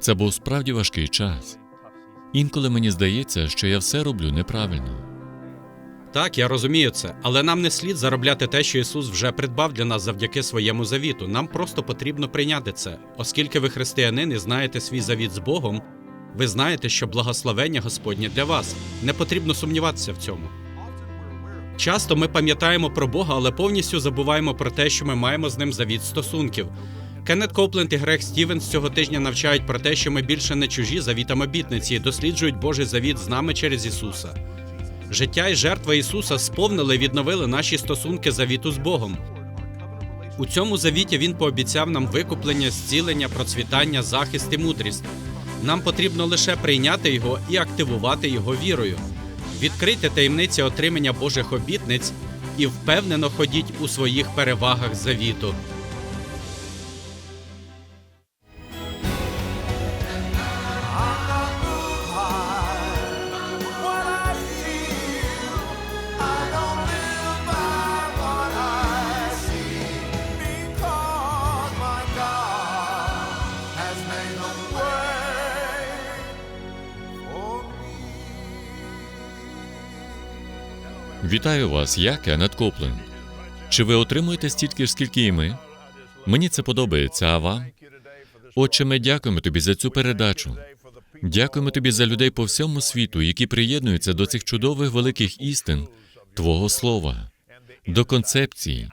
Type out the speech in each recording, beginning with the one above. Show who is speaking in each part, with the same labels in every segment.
Speaker 1: Це був справді важкий час. Інколи мені здається, що я все роблю неправильно.
Speaker 2: Так, я розумію це, але нам не слід заробляти те, що Ісус вже придбав для нас завдяки своєму завіту. Нам просто потрібно прийняти це. Оскільки ви християнин і знаєте свій завіт з Богом, ви знаєте, що благословення Господнє для вас. Не потрібно сумніватися в цьому. Часто ми пам'ятаємо про Бога, але повністю забуваємо про те, що ми маємо з ним завіт стосунків. Кеннет Копленд і Грег Стівенс цього тижня навчають про те, що ми більше не чужі завітам обітниці досліджують Божий завіт з нами через Ісуса. Життя і жертва Ісуса сповнили і відновили наші стосунки завіту з Богом. У цьому завіті Він пообіцяв нам викуплення, зцілення, процвітання, захист і мудрість. Нам потрібно лише прийняти його і активувати його вірою. Відкрийте таємниці отримання Божих обітниць і впевнено ходіть у своїх перевагах завіту.
Speaker 1: Вітаю вас, я Кеннет Копленд. Чи ви отримуєте стільки ж, скільки і ми? Мені це подобається, а вам? Отче, ми дякуємо тобі за цю передачу. Дякуємо тобі за людей по всьому світу, які приєднуються до цих чудових великих істин Твого Слова, до концепції,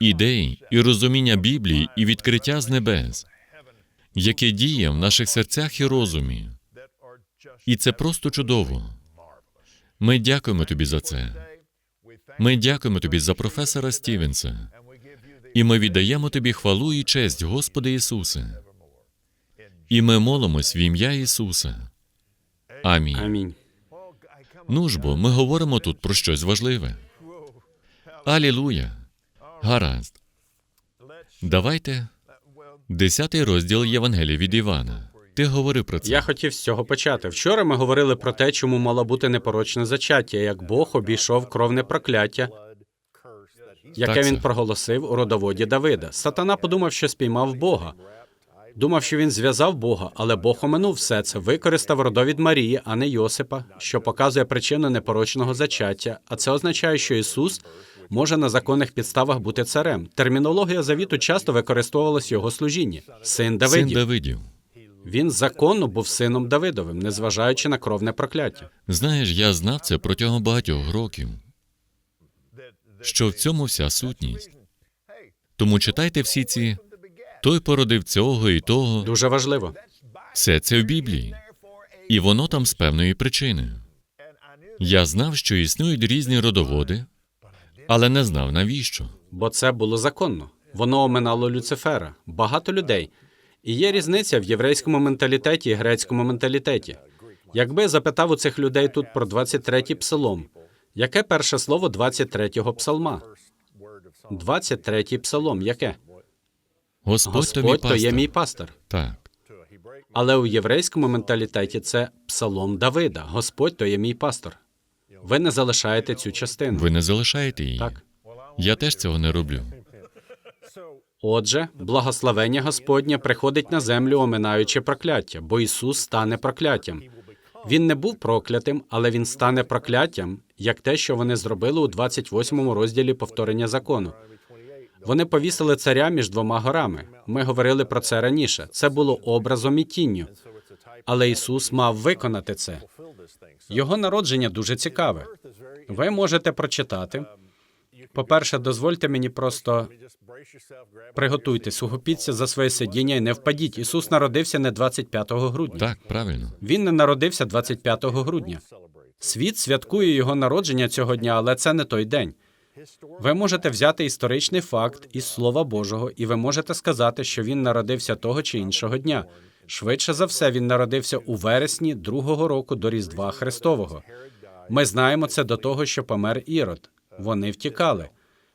Speaker 1: ідей і розуміння Біблії і відкриття з небес, яке діє в наших серцях і розумі. І це просто чудово. Ми дякуємо тобі за це. Ми дякуємо тобі за професора Стівенса. І ми віддаємо тобі хвалу і честь, Господи Ісусе. І ми молимось в ім'я Ісуса. Амінь.
Speaker 2: Амінь.
Speaker 1: Ну ж бо, ми говоримо тут про щось важливе. Алілуя. Гаразд. Давайте. Десятий розділ Євангелія від Івана. Ти говорив про це.
Speaker 2: Я хотів з цього почати. Вчора ми говорили про те, чому мало бути непорочне зачаття, як Бог обійшов кровне прокляття, яке
Speaker 1: Так,
Speaker 2: він проголосив у родоводі Давида. Сатана подумав, що спіймав Бога. Думав, що він зв'язав Бога, але Бог оминув все це, використав родовід Марії, а не Йосипа, що показує причину непорочного зачаття. А це означає, що Ісус може на законних підставах бути царем. Термінологія завіту часто використовувалась в його служінні. Син
Speaker 1: Син
Speaker 2: Давидів. Він законно був сином Давидовим, незважаючи на кровне прокляття.
Speaker 1: Знаєш, я знав це протягом багатьох років, що в цьому вся сутність. Тому читайте всі ці той породив цього і того.
Speaker 2: Дуже важливо.
Speaker 1: Все це в Біблії. І воно там з певної причини. Я знав, що існують різні родоводи, але не знав навіщо.
Speaker 2: Бо це було законно. Воно оминало Люцифера, багато людей. І є різниця в єврейському менталітеті і грецькому менталітеті. Якби я запитав у цих людей тут про 23-й псалом, яке перше слово 23-го псалма? 23-й псалом, яке?
Speaker 1: Господь, то мій
Speaker 2: Господь то є мій пастор.
Speaker 1: Так,
Speaker 2: Але у єврейському менталітеті це псалом Давида. Господь то є мій пастор. Ви не залишаєте цю частину.
Speaker 1: ви не залишаєте її.
Speaker 2: Так.
Speaker 1: Я теж цього не роблю.
Speaker 2: Отже, благословення Господнє приходить на землю, оминаючи прокляття, бо Ісус стане прокляттям. Він не був проклятим, але він стане прокляттям, як те, що вони зробили у 28 розділі повторення закону. Вони повісили царя між двома горами. Ми говорили про це раніше. Це було образом і тінню. Але Ісус мав виконати це. Його народження дуже цікаве. Ви можете прочитати. По-перше, дозвольте мені просто приготуйтесь, ухопіться за своє сидіння і не впадіть. Ісус народився не 25 грудня.
Speaker 1: Так, правильно.
Speaker 2: Він не народився 25 грудня. Світ святкує його народження цього дня, але це не той день. Ви можете взяти історичний факт із Слова Божого, і ви можете сказати, що він народився того чи іншого дня. Швидше за все, він народився у вересні другого року до Різдва Христового. Ми знаємо це до того, що помер Ірод. Вони втікали.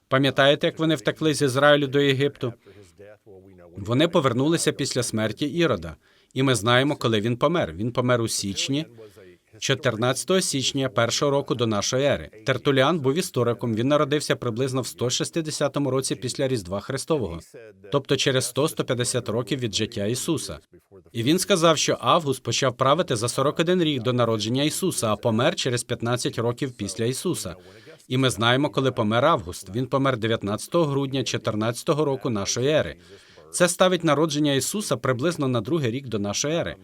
Speaker 2: Пам'ятаєте, як вони втекли з Ізраїлю до Єгипту? Вони повернулися після смерті Ірода, і ми знаємо, коли він помер. Він помер у січні, 14 січня першого року до нашої ери. Тертуліан був істориком. Він народився приблизно в 160 році після Різдва Христового, тобто через 100-150 років від життя Ісуса. І він сказав, що Август почав правити за 41 рік до народження Ісуса, а помер через 15 років після Ісуса. І ми знаємо, коли помер Август. Він помер 19 грудня 14 року нашої ери. Це ставить народження Ісуса приблизно на другий рік до нашої ери.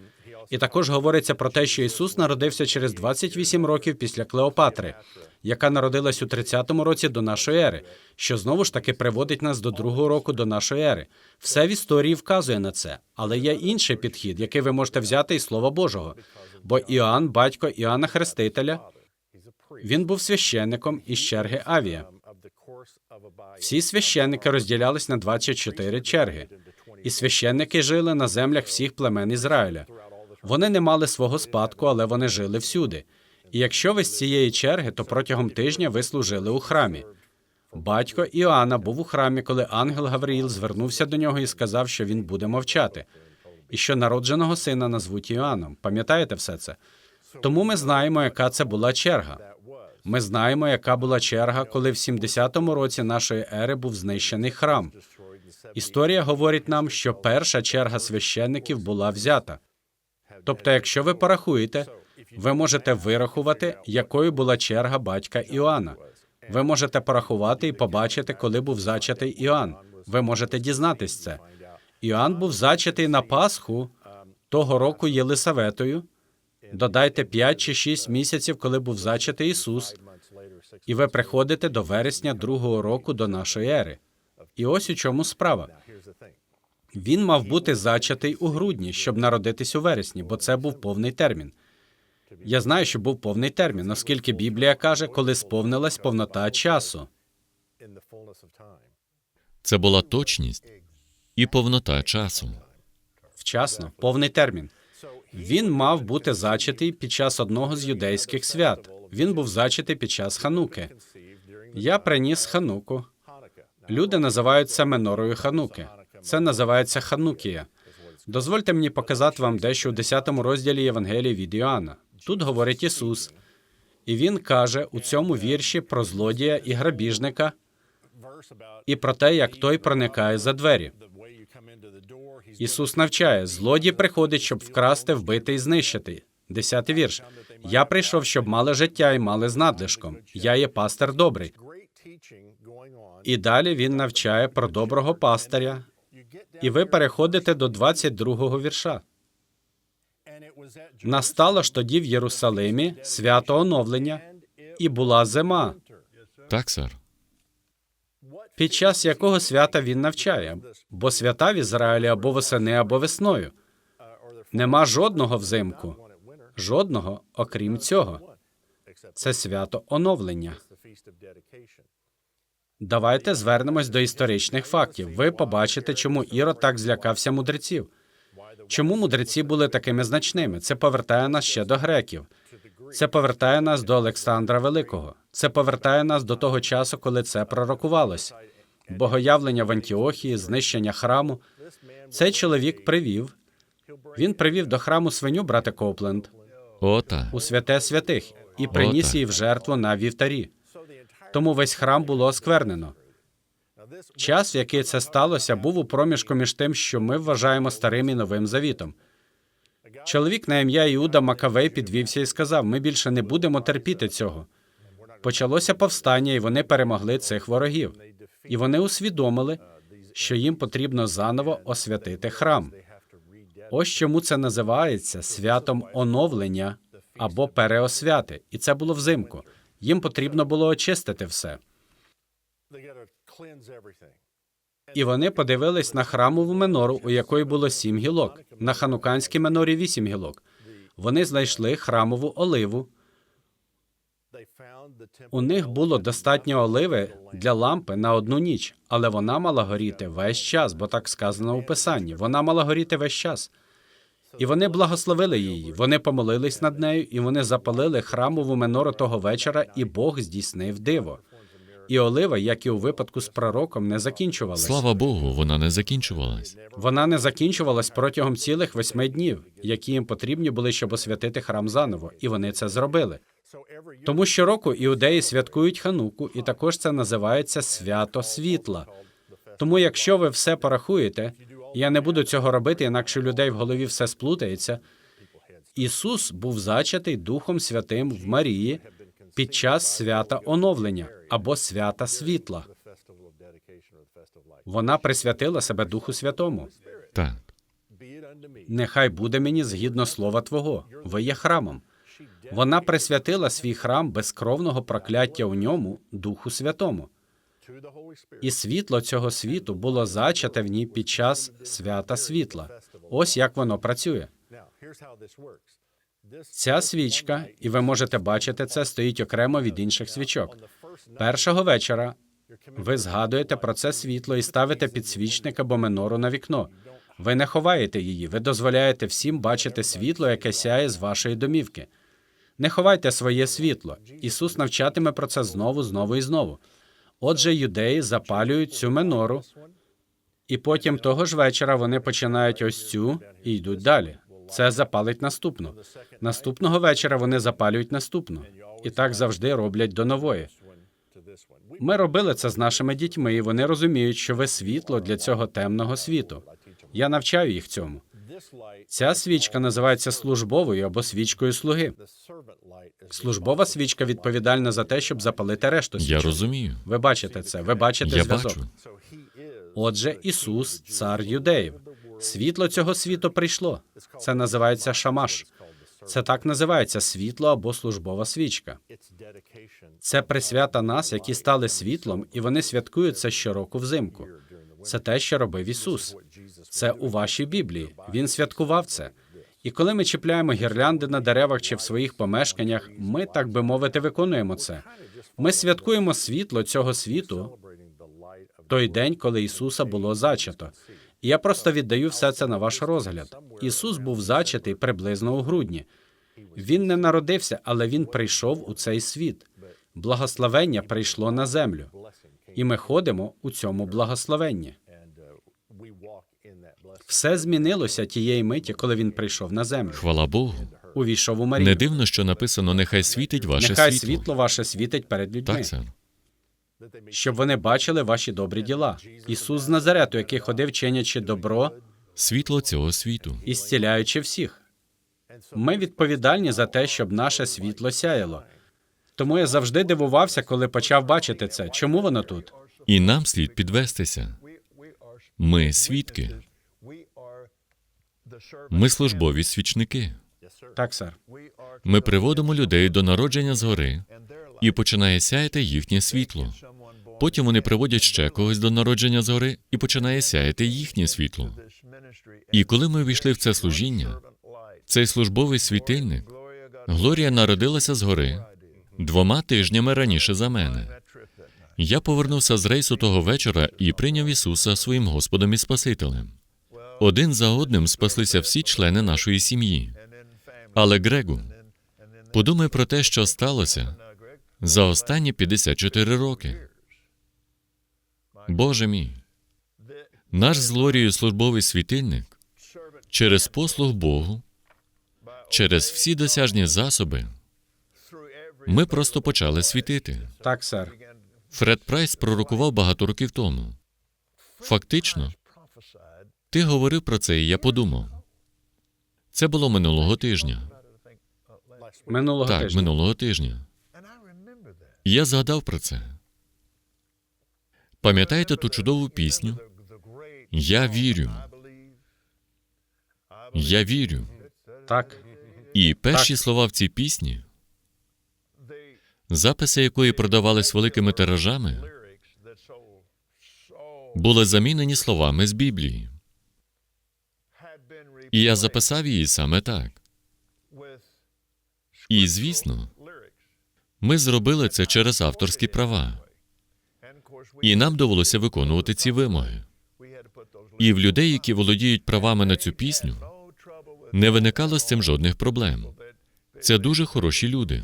Speaker 2: І також говориться про те, що Ісус народився через 28 років після Клеопатри, яка народилась у 30-му році до нашої ери, що знову ж таки приводить нас до другого року до нашої ери. Все в історії вказує на це, але є інший підхід, який ви можете взяти із Слова Божого. Бо Іоанн, батько Іоанна Хрестителя, він був священником із черги Авія. Всі священники розділялись на 24 черги, і священники жили на землях всіх племен Ізраїля. Вони не мали свого спадку, але вони жили всюди. І якщо ви з цієї черги, то протягом тижня ви служили у храмі. Батько Іоанна був у храмі, коли ангел Гавриїл звернувся до нього і сказав, що він буде мовчати, і що народженого сина назвуть Іоанном. Пам'ятаєте все це? Тому ми знаємо, яка це була черга. Ми знаємо, яка була черга, коли в 70-му році нашої ери був знищений храм. Історія говорить нам, що перша черга священників була взята. Тобто, якщо ви порахуєте, ви можете вирахувати, якою була черга батька Іоанна. Ви можете порахувати і побачити, коли був зачатий Іоанн. Ви можете дізнатись це. Іоанн був зачатий на Пасху того року Єлисаветою. Додайте 5 чи 6 місяців, коли був зачатий Ісус, і ви приходите до вересня другого року до нашої ери. І ось у чому справа. Він мав бути зачатий у грудні, щоб народитись у вересні, бо це був повний термін. Я знаю, що був повний термін, оскільки Біблія каже, коли сповнилась повнота часу.
Speaker 1: Це була точність і повнота часу.
Speaker 2: Вчасно, повний термін. Він мав бути зачатий під час одного з юдейських свят. Він був зачатий під час Хануки. Я приніс Хануку. Люди називають це менорою Хануки. Це називається Ханукія. Дозвольте мені показати вам дещо у 10 розділі Євангелії від Іоанна. Тут говорить Ісус, і він каже у цьому вірші про злодія і грабіжника і про те, як той проникає за двері. Ісус навчає: злодій приходить, щоб вкрасти, вбити і знищити. Десятий вірш. Я прийшов, щоб мали життя і мали з надлишком. Я є пастир добрий. І далі він навчає про доброго пастиря. І ви переходите до 22-го вірша. Настало ж тоді в Єрусалимі свято оновлення, і була зима,
Speaker 1: Так, сер.
Speaker 2: Під час якого свята він навчає, бо свята в Ізраїлі або восени, або весною. Нема жодного взимку, жодного, окрім цього. Це свято оновлення. Давайте звернемось до історичних фактів. Ви побачите, чому Ірод так злякався мудреців. Чому мудреці були такими значними? Це повертає нас ще до греків. Це повертає нас до Олександра Великого. Це повертає нас до того часу, коли це пророкувалось. Богоявлення в Антіохії, знищення храму. Цей чоловік привів. Він привів до храму свиню, брате Копленд,
Speaker 1: Ота.
Speaker 2: у святе святих і приніс її в жертву на вівтарі. Тому весь храм було осквернено. Час, в який це сталося, був у проміжку між тим, що ми вважаємо старим і новим завітом. Чоловік на ім'я Іуда Макавей підвівся і сказав: Ми більше не будемо терпіти цього. Почалося повстання, і вони перемогли цих ворогів. І вони усвідомили, що їм потрібно заново освятити храм. Ось чому це називається святом оновлення або переосвяти. І це було взимку. Їм потрібно було очистити все. І вони подивились на храмову менору, у якої було сім гілок, на хануканській менорі вісім гілок. Вони знайшли храмову оливу. У них було достатньо оливи для лампи на одну ніч, але вона мала горіти весь час, бо так сказано у писанні. Вона мала горіти весь час. І вони благословили її. Вони помолились над нею, і вони запалили храмову менору того вечора, і Бог здійснив диво. І олива, як і у випадку з пророком, не закінчувалась.
Speaker 1: Слава Богу, вона не закінчувалась.
Speaker 2: Вона не закінчувалась протягом цілих восьми днів, які їм потрібні були, щоб освятити храм заново, і вони це зробили. Тому щороку іудеї святкують хануку, і також це називається свято світла. Тому, якщо ви все порахуєте, Я не буду цього робити, інакше у людей в голові все сплутається. Ісус був зачатий Духом Святим в Марії під час свята оновлення або свята світла. Вона присвятила себе Духу Святому.
Speaker 1: Так.
Speaker 2: Нехай буде мені згідно слова Твого. Ви є храмом. Вона присвятила свій храм безкровного прокляття у ньому Духу Святому. І світло цього світу було зачате в ній під час свята світла. Ось як воно працює. Ця свічка, і ви можете бачити це, стоїть окремо від інших свічок. Першого вечора ви згадуєте про це світло і ставите підсвічник або менору на вікно. Ви не ховаєте її, ви дозволяєте всім бачити світло, яке сяє з вашої домівки. Не ховайте своє світло. Ісус навчатиме про це знову, знову і знову. Отже, юдеї запалюють цю менору, і потім того ж вечора вони починають ось цю і йдуть далі. Це запалить наступну. Наступного вечора вони запалюють наступну. І так завжди роблять до нової. Ми робили це з нашими дітьми, і вони розуміють, що ви світло для цього темного світу. Я навчаю їх цьому. Ця свічка називається службовою або свічкою слуги. Службова свічка відповідальна за те, щоб запалити решту
Speaker 1: Я розумію.
Speaker 2: Ви бачите це, ви бачите
Speaker 1: Я
Speaker 2: зв'язок.
Speaker 1: бачу.
Speaker 2: Отже, Ісус, цар юдеїв. Світло цього світу прийшло. Це називається шамаш. Це так називається світло або службова свічка. Це присвята нас, які стали світлом, і вони святкують це щороку взимку. Це те, що робив Ісус. Це у вашій Біблії. Він святкував це. І коли ми чіпляємо гірлянди на деревах чи в своїх помешканнях, ми, так би мовити, виконуємо це. Ми святкуємо світло цього світу той день, коли Ісуса було зачато. Я просто віддаю все це на ваш розгляд. Ісус був зачатий приблизно у грудні. Він не народився, але він прийшов у цей світ. Благословення прийшло на землю, і ми ходимо у цьому благословенні. Все змінилося тієї миті, коли він прийшов на землю.
Speaker 1: Хвала Богу.
Speaker 2: Увійшов у Марію.
Speaker 1: Не дивно, що написано Нехай світить ваше
Speaker 2: Нехай
Speaker 1: світло.
Speaker 2: світло ваше світить перед людьми,
Speaker 1: Так, сер.
Speaker 2: Щоб вони бачили ваші добрі діла. Ісус з Назарету, який ходив чинячи добро
Speaker 1: Світло цього світу.
Speaker 2: і зціляючи всіх. Ми відповідальні за те, щоб наше світло сяяло. Тому я завжди дивувався, коли почав бачити це. Чому воно тут?
Speaker 1: І нам слід підвестися. Ми свідки. Ми службові свічники.
Speaker 2: Так, сер.
Speaker 1: Ми приводимо людей до народження згори, і починає сяяти їхнє світло. Потім вони приводять ще когось до народження згори, і починає сяяти їхнє світло. І коли ми війшли в це служіння, цей службовий світильник, Глорія народилася згори двома тижнями раніше за мене. Я повернувся з рейсу того вечора і прийняв Ісуса своїм Господом і Спасителем. Один за одним спаслися всі члени нашої сім'ї. Але Грегу, подумай про те, що сталося за останні 54 роки. Боже мій, наш з Глорією службовий світильник через послуг Богу, через всі досяжні засоби, ми просто почали світити.
Speaker 2: Так, сер.
Speaker 1: Фред Прайс пророкував багато років тому. Фактично, ти говорив про це, і я подумав. Це було минулого тижня.
Speaker 2: Минулого
Speaker 1: Так,
Speaker 2: тижня.
Speaker 1: минулого тижня. Я згадав про це. Пам'ятаєте ту чудову пісню? Я вірю. Я вірю.
Speaker 2: Так,
Speaker 1: І перші слова в цій пісні, записи якої продавались великими тиражами, були замінені словами з Біблії. І я записав її саме так. І, звісно, ми зробили це через авторські права, і нам довелося виконувати ці вимоги. І в людей, які володіють правами на цю пісню, не виникало з цим жодних проблем. Це дуже хороші люди.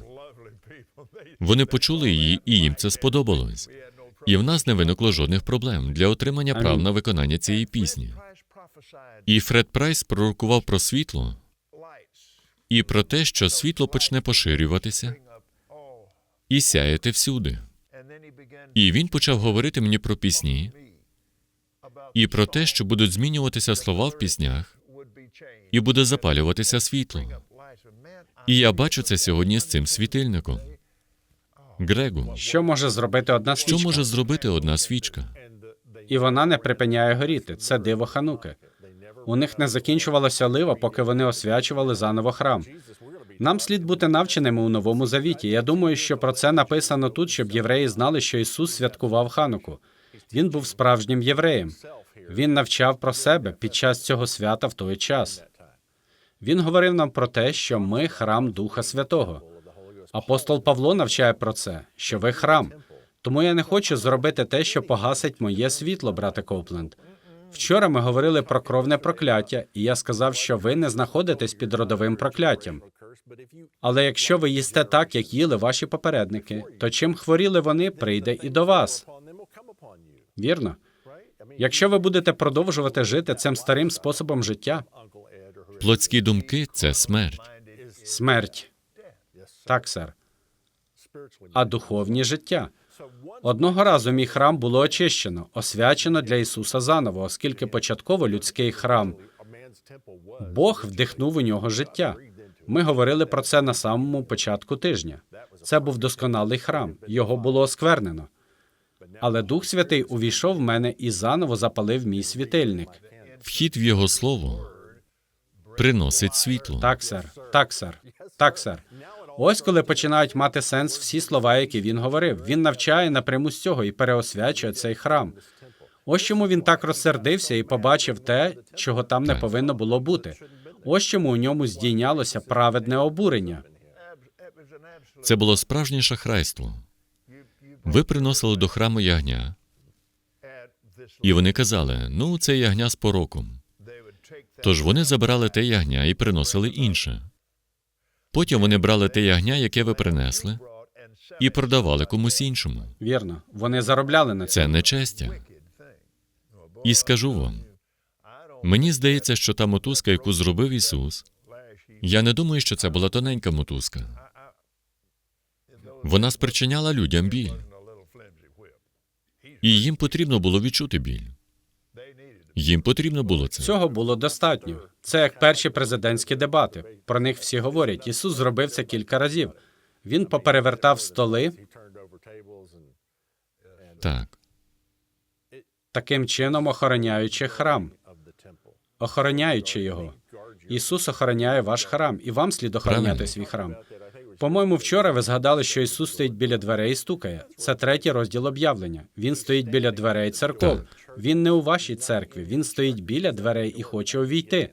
Speaker 1: Вони почули її, і їм це сподобалось. І в нас не виникло жодних проблем для отримання прав на виконання цієї пісні. І Фред Прайс пророкував про світло і про те, що світло почне поширюватися і сяяти всюди. І він почав говорити мені про пісні, і про те, що будуть змінюватися слова в піснях, і буде запалюватися світло. І я бачу це сьогодні з цим світильником. Грегу,
Speaker 2: Що може зробити одна
Speaker 1: що може зробити одна свічка?
Speaker 2: І вона не припиняє горіти. Це диво Хануки. У них не закінчувалася олива, поки вони освячували заново храм. Нам слід бути навченими у новому завіті. Я думаю, що про це написано тут, щоб євреї знали, що Ісус святкував Хануку. Він був справжнім євреєм. Він навчав про себе під час цього свята в той час. Він говорив нам про те, що ми храм Духа Святого. Апостол Павло навчає про це, що ви храм. Тому я не хочу зробити те, що погасить моє світло, брате Копленд. Вчора ми говорили про кровне прокляття, і я сказав, що ви не знаходитесь під родовим прокляттям. Але якщо ви їсте так, як їли ваші попередники, то чим хворіли вони, прийде і до вас. Вірно? Якщо ви будете продовжувати жити цим старим способом життя,
Speaker 1: Плотські думки це смерть.
Speaker 2: смерть. Так, сер. А духовні життя. Одного разу мій храм було очищено, освячено для Ісуса заново, оскільки початково людський храм Бог вдихнув у нього життя. Ми говорили про це на самому початку тижня. Це був досконалий храм, його було осквернено. Але Дух Святий увійшов в мене і заново запалив мій світильник.
Speaker 1: Вхід в його слово приносить світло.
Speaker 2: Так, сер, так, сер, так, сер. Ось коли починають мати сенс всі слова, які він говорив. Він навчає напряму з цього і переосвячує цей храм. Ось чому він так розсердився і побачив те, чого там не повинно було бути. Ось чому у ньому здійнялося праведне обурення.
Speaker 1: Це було справжнє шахрайство. Ви приносили до храму ягня, і вони казали: ну, це ягня з пороком. Тож вони забирали те ягня і приносили інше. Потім вони брали те ягня, яке ви принесли, і продавали комусь іншому.
Speaker 2: Вірно, вони заробляли на
Speaker 1: Це
Speaker 2: цьому.
Speaker 1: нечестя. І скажу вам, мені здається, що та мотузка, яку зробив Ісус, я не думаю, що це була тоненька мотузка. Вона спричиняла людям біль, і їм потрібно було відчути біль. Їм потрібно було це.
Speaker 2: Цього було достатньо. Це як перші президентські дебати. Про них всі говорять. Ісус зробив це кілька разів. Він поперевертав столи,
Speaker 1: Так.
Speaker 2: таким чином охороняючи храм, охороняючи його. Ісус охороняє ваш храм, і вам слід охороняти
Speaker 1: Правильно.
Speaker 2: свій храм. По-моєму, вчора ви згадали, що Ісус стоїть біля дверей і стукає. Це третій розділ об'явлення. Він стоїть біля дверей церков. Він не у вашій церкві. Він стоїть біля дверей і хоче увійти.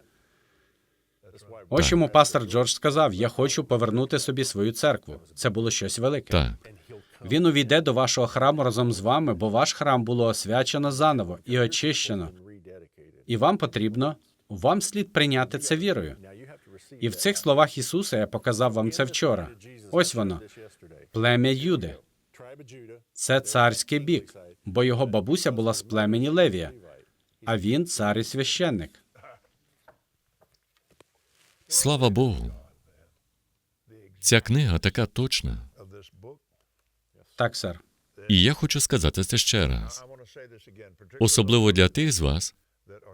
Speaker 2: Ось
Speaker 1: Так.
Speaker 2: чому пастор Джордж сказав: Я хочу повернути собі свою церкву. Це було щось велике.
Speaker 1: Так.
Speaker 2: Він увійде до вашого храму разом з вами, бо ваш храм було освячено заново і очищено. І вам потрібно, вам слід прийняти це вірою. І в цих словах Ісуса я показав вам це вчора. Ось воно, плем'я Юди. Це царський бік, бо його бабуся була з племені Левія, а він цар і священник.
Speaker 1: Слава Богу. Ця книга така точна.
Speaker 2: Так, сер.
Speaker 1: І я хочу сказати це ще раз. Особливо для тих з вас,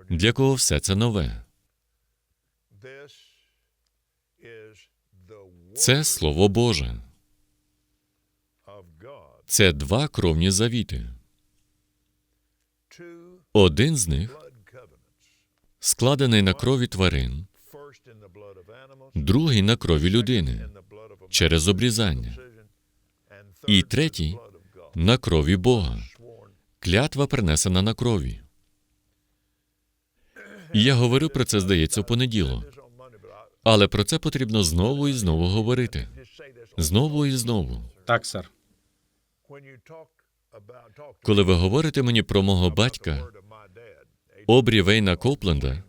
Speaker 1: для кого все це нове. Це Слово Боже. Це два кровні завіти. Один з них складений на крові тварин, другий на крові людини через обрізання, і третій на крові Бога. Клятва принесена на крові. І я говорив про це, здається, в понеділок. Але про це потрібно знову і знову говорити. Знову і знову.
Speaker 2: Так, сер.
Speaker 1: Коли ви говорите мені про мого батька, Обрі Вейна Копленда,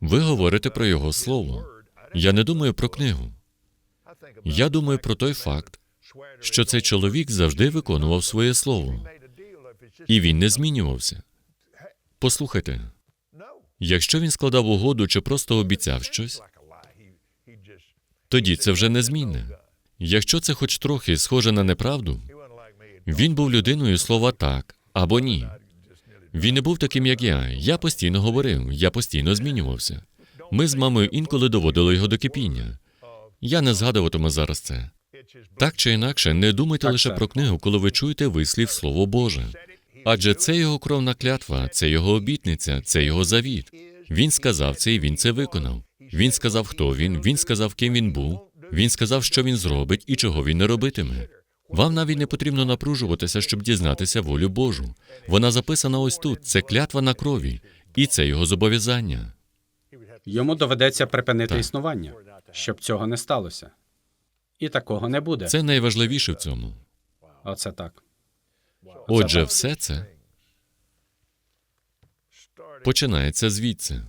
Speaker 1: ви говорите про його слово. Я не думаю про книгу. Я думаю про той факт, що цей чоловік завжди виконував своє слово, і він не змінювався. Послухайте, якщо він складав угоду чи просто обіцяв щось, тоді це вже незмінне. Якщо це хоч трохи схоже на неправду, він був людиною слова так або ні. Він не був таким, як я. Я постійно говорив, я постійно змінювався. Ми з мамою інколи доводили його до кипіння. Я не згадуватиму зараз це. Так чи інакше, не думайте лише про книгу, коли ви чуєте вислів Слово Боже. Адже це його кровна клятва, це його обітниця, це його завіт. Він сказав це і він це виконав. Він сказав, хто він, він сказав, ким він був. Він сказав, що він зробить і чого він не робитиме. Вам навіть не потрібно напружуватися, щоб дізнатися волю Божу. Вона записана ось тут. Це клятва на крові, і це його зобов'язання.
Speaker 2: Йому доведеться припинити
Speaker 1: Так.
Speaker 2: існування, щоб цього не сталося. І такого не буде.
Speaker 1: Це найважливіше в цьому.
Speaker 2: Оце так.
Speaker 1: Отже, все це починається звідси.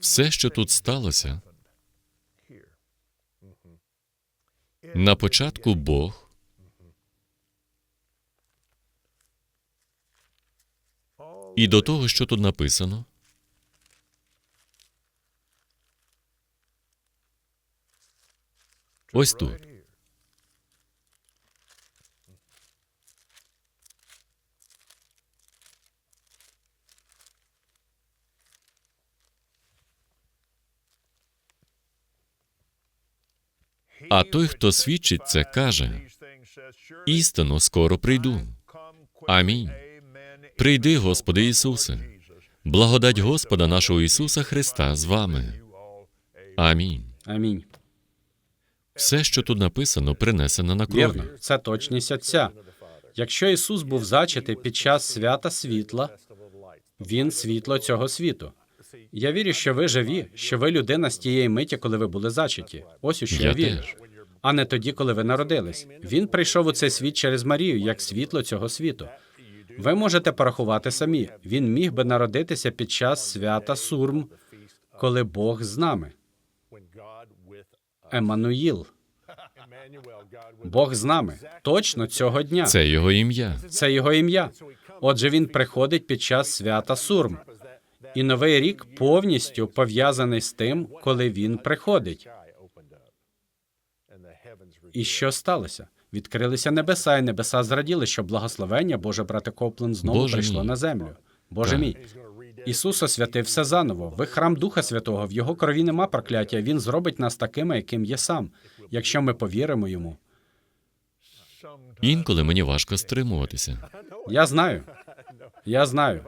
Speaker 1: Все, що тут сталося, на початку Бог і до того, що тут написано, ось тут. А той, хто свідчить це, каже: істинно скоро прийду. Амінь. Прийди, Господи Ісусе. Благодать Господа нашого Ісуса Христа з вами. Амінь.
Speaker 2: Амінь.
Speaker 1: Все, що тут написано, принесено на крові.
Speaker 2: Це точність Отця. Якщо Ісус був зачатий під час свята світла, Він світло цього світу. Я вірю, що ви живі, що ви людина з тієї миті, коли ви були зачаті. Ось у що я,
Speaker 1: Я
Speaker 2: вірю.
Speaker 1: теж.
Speaker 2: А не тоді, коли ви народились. Він прийшов у цей світ через Марію, як світло цього світу. Ви можете порахувати самі. Він міг би народитися під час свята Сурм, коли Бог з нами. Еммануїл. Бог з нами. Точно цього дня.
Speaker 1: Це його ім'я.
Speaker 2: Це його ім'я. Отже, він приходить під час свята Сурм. І новий рік повністю пов'язаний з тим, коли він приходить. І що сталося? Відкрилися небеса, і небеса зраділи, що благословення Боже брате Коплен знову
Speaker 1: Боже
Speaker 2: прийшло
Speaker 1: мій.
Speaker 2: на землю. Боже
Speaker 1: Так.
Speaker 2: мій. Ісус освятив все заново. Ви храм Духа Святого, в його крові нема прокляття. Він зробить нас такими, яким є сам, якщо ми повіримо йому.
Speaker 1: Інколи мені важко стримуватися.
Speaker 2: Я знаю. Я знаю.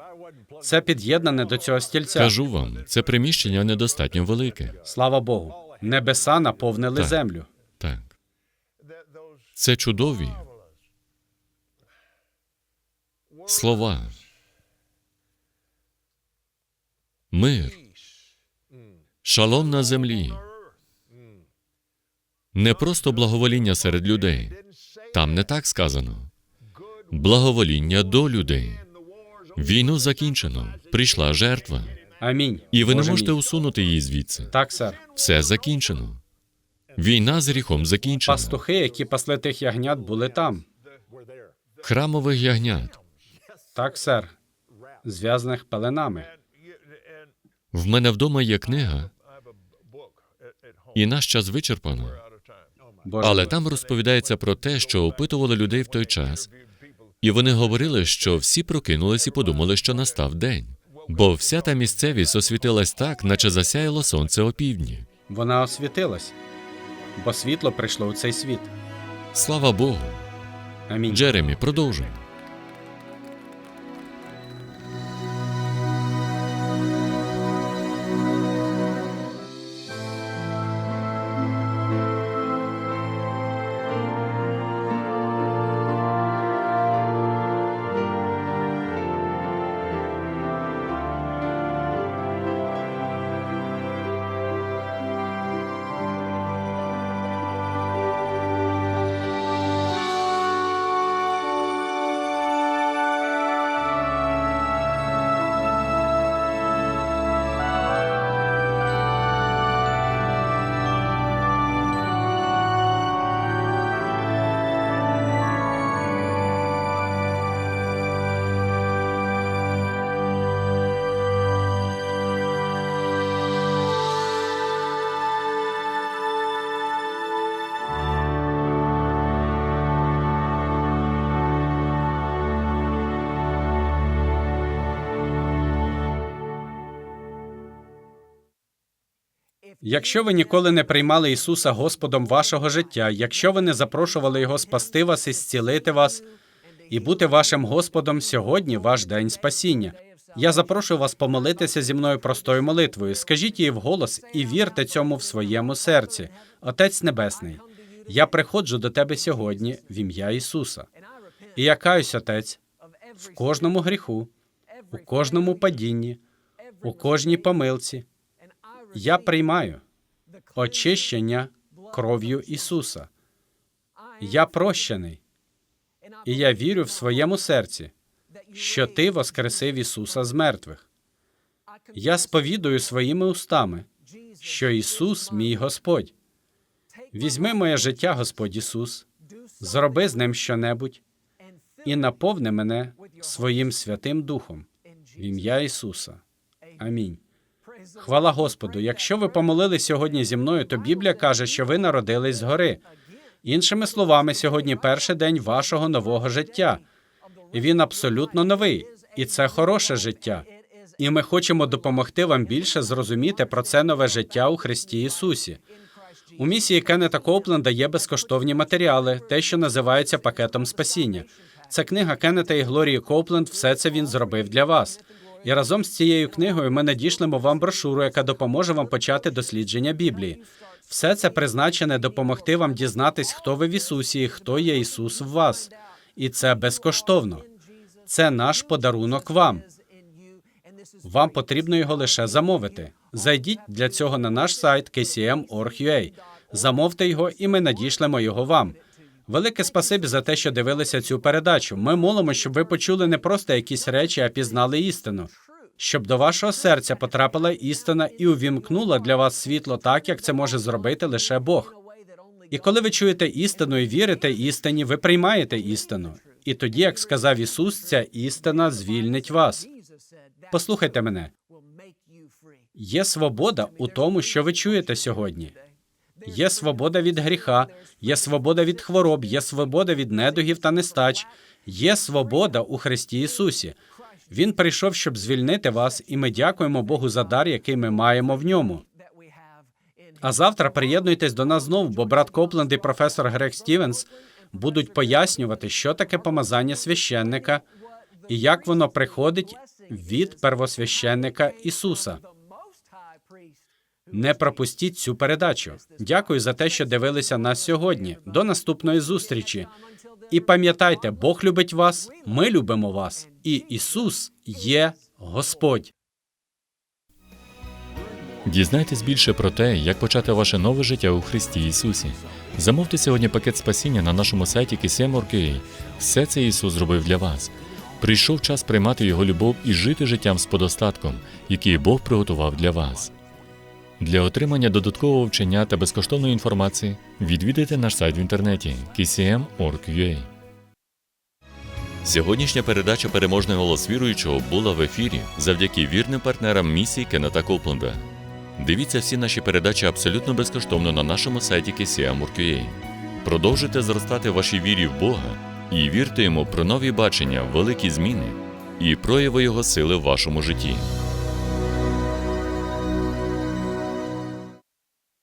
Speaker 2: Це під'єднане до цього стільця.
Speaker 1: Кажу вам, це приміщення недостатньо велике.
Speaker 2: Слава Богу. Небеса наповнили
Speaker 1: Так.
Speaker 2: землю.
Speaker 1: Так. Це чудові слова. Мир. Шалом на землі. Не просто благовоління серед людей. Там не так сказано. Благовоління до людей. Війну закінчено. Прийшла жертва.
Speaker 2: Амінь.
Speaker 1: І ви не можете
Speaker 2: мій.
Speaker 1: усунути її звідси.
Speaker 2: Так, сер.
Speaker 1: Все закінчено. Війна з гріхом закінчена.
Speaker 2: Пастухи, які пасли тих ягнят, були там.
Speaker 1: Храмових ягнят.
Speaker 2: Так, сер. Зв'язаних пеленами.
Speaker 1: В мене вдома є книга, і наш час вичерпано. Але там розповідається про те, що опитували людей в той час, і вони говорили, що всі прокинулись і подумали, що настав день. Бо вся та місцевість освітилась так, наче засяяло сонце опівдні.
Speaker 2: Вона освітилась, бо світло прийшло у цей світ.
Speaker 1: Слава Богу.
Speaker 2: Амінь.
Speaker 1: Джеремі, продовжуй.
Speaker 2: Якщо ви ніколи не приймали Ісуса Господом вашого життя, якщо ви не запрошували Його спасти вас і зцілити вас, і бути вашим Господом сьогодні ваш день спасіння. Я запрошую вас помолитися зі мною простою молитвою. Скажіть її вголос і вірте цьому в своєму серці. Отець Небесний, я приходжу до тебе сьогодні в ім'я Ісуса. І я каюсь, Отець, в кожному гріху, у кожному падінні, у кожній помилці. Я приймаю очищення кров'ю Ісуса. Я прощений, і я вірю в своєму серці, що Ти воскресив Ісуса з мертвих. Я сповідую своїми устами, що Ісус мій Господь. Візьми моє життя, Господь Ісус, зроби з ним щонебудь і наповни мене своїм Святим Духом в ім'я Ісуса. Амінь. Хвала Господу. Якщо ви помолили сьогодні зі мною, то Біблія каже, що ви народились згори. Іншими словами, сьогодні перший день вашого нового життя. І він абсолютно новий, і це хороше життя. І ми хочемо допомогти вам більше зрозуміти про це нове життя у Христі Ісусі. У місії Кеннета Коупленда є безкоштовні матеріали, те, що називається пакетом спасіння. Це книга Кеннета і Глорії Коупленд. Все це він зробив для вас. І разом з цією книгою ми надішлемо вам брошуру, яка допоможе вам почати дослідження Біблії. Все це призначене допомогти вам дізнатись, хто ви в Ісусі і хто є Ісус в вас. І це безкоштовно. Це наш подарунок вам. Вам потрібно його лише замовити. Зайдіть для цього на наш сайт kcm.org.ua. Замовте його, і ми надішлемо його вам. Велике спасибі за те, що дивилися цю передачу. Ми молимо, щоб ви почули не просто якісь речі, а пізнали істину. Щоб до вашого серця потрапила істина і увімкнула для вас світло так, як це може зробити лише Бог. І коли ви чуєте істину і вірите істині, ви приймаєте істину. І тоді, як сказав Ісус, ця істина звільнить вас. Послухайте мене. Є свобода у тому, що ви чуєте сьогодні. Є свобода від гріха, є свобода від хвороб, є свобода від недугів та нестач, є свобода у Христі Ісусі. Він прийшов, щоб звільнити вас, і ми дякуємо Богу за дар, який ми маємо в ньому. А завтра приєднуйтесь до нас знову, бо брат Копленд і професор Грег Стівенс будуть пояснювати, що таке помазання священника і як воно приходить від первосвященника Ісуса. Не пропустіть цю передачу. Дякую за те, що дивилися нас сьогодні. До наступної зустрічі. І пам'ятайте, Бог любить вас, ми любимо вас, і Ісус є Господь.
Speaker 1: Дізнайтесь більше про те, як почати ваше нове життя у Христі Ісусі. Замовте сьогодні пакет спасіння на нашому сайті KCM.org.ua. Все це Ісус зробив для вас. Прийшов час приймати Його любов і жити життям з подостатком, який Бог приготував для вас. Для отримання додаткового вчення та безкоштовної інформації відвідайте наш сайт в інтернеті kcm.org.ua. Сьогоднішня передача Переможний голос віруючого була в ефірі завдяки вірним партнерам місії Кеннета Копленда. Дивіться всі наші передачі абсолютно безкоштовно на нашому сайті kcm.org.ua. Продовжуйте зростати в вашій вірі в Бога і вірте йому про нові бачення, великі зміни і прояви Його сили в вашому житті.